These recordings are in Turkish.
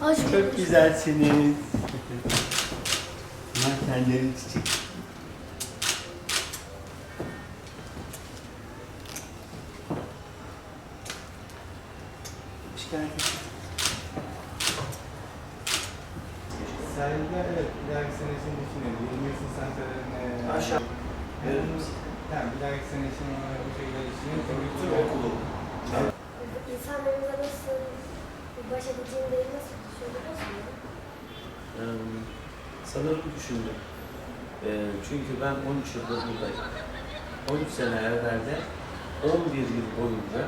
Hoş Çok güzelsiniz. Bunlar tenlerin çiçek. Hoş geldin. Sahilde evet, bir dahaki sene için düşünüyorum. 20 Yusuf Santral'ine... Aşağı. Tamam, bir dahaki sene için bu şekilde düşünüyorum. Çünkü Bütün okulu. İnsanlarımıza nasıl sanırım düşündüm. Ee, çünkü ben 13 yıldır buradayım. 13 sene evvelde 11 yıl boyunca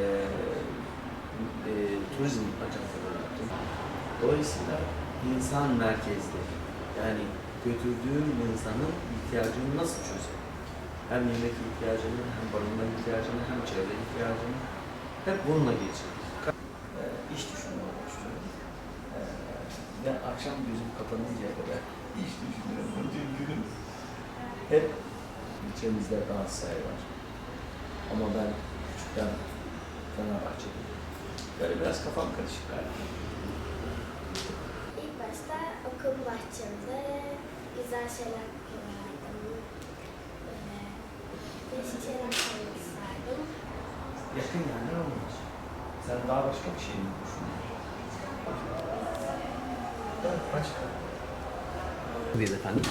e, e, turizm ajanslığı yaptım. Dolayısıyla insan merkezli. Yani götürdüğüm insanın ihtiyacını nasıl çözer? Hem yemek ihtiyacını, hem barınma ihtiyacını, hem çevre ihtiyacını hep bununla geçirdik. Ee, iş düşünmeye başlıyorum. Ee, ve akşam gözüm kapanıncaya kadar iş düşünüyorum. Bütün günüm hep ilçemizde Galatasaray var. Ama ben küçükten Fenerbahçeliyim. Böyle biraz kafam karışık galiba. İlk başta okul bahçemde güzel şeyler yapıyordum. Böyle değişik şeyler yapmak isterdim. Yakın yerler olmaz. Sen daha başka bir şey mi düşünüyorsun? Evet, başka. Bir efendim.